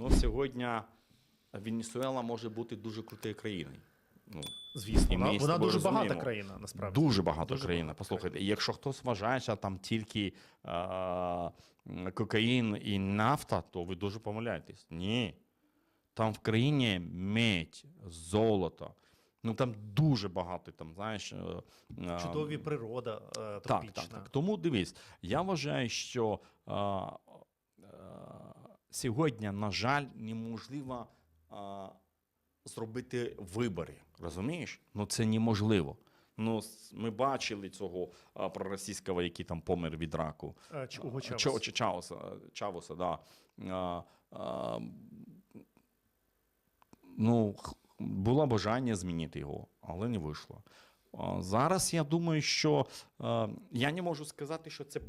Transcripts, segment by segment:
Ну, сьогодні Венесуела може бути дуже крутою країною. Ну, Звісно, І вона, вона дуже багата країна, насправді. Дуже багато Дуже країн. багато Послухайте, і якщо хтось вважає, що там тільки е, кокаїн і нафта, то ви дуже помиляєтесь. Ні. Там в країні медь, золото. Ну там дуже багато, там, знаєш. е, е, Чудові природа е, так, так, так. Тому дивись, я вважаю, що е, е, сьогодні, на жаль, неможливо е, зробити вибори. Розумієш? Ну це неможливо. Ну, ми бачили цього е, проросійського, який там помер від раку. Е, Ч- Уго Чавес. Чо- Чи Чауса, Чавуса, да. А, а, ну, було бажання змінити його, але не вийшло. Зараз я думаю, що е, я не можу сказати, що це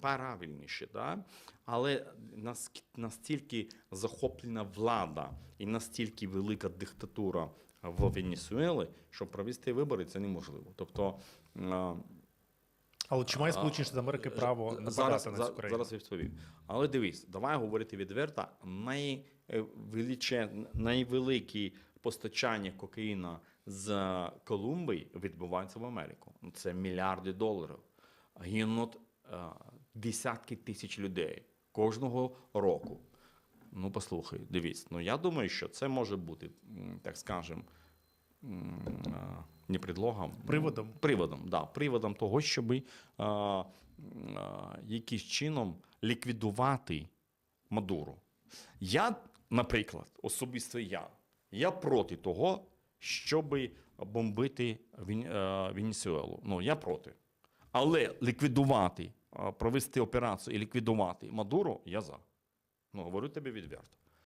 правильніше, да? але настільки захоплена влада і настільки велика диктатура в Венесуелі, що провести вибори це неможливо. Тобто, е, Але чи має Сполучені Штати Америки право нападати зараз, на цю за- країну? зараз відповім. Але дивись, давай говорити відверто. Найвеличе, найвеликі постачання кокаїна з Колумбії відбувається в Америку. Це мільярди доларів. Гинуть е, десятки тисяч людей кожного року. Ну, послухай, дивись. Ну я думаю, що це може бути, так скажем, м, е, не предлогом. Приводом. Приводом, да, приводом того, щоб е, е, якимось чином ліквідувати Мадуру. Я, наприклад, особисто я, я проти того, щоб бомбити е, Венесуелу. Ну, я проти. Але ліквідувати, е, провести операцію і ліквідувати Мадуру, я за. Ну, говорю тобі відверто.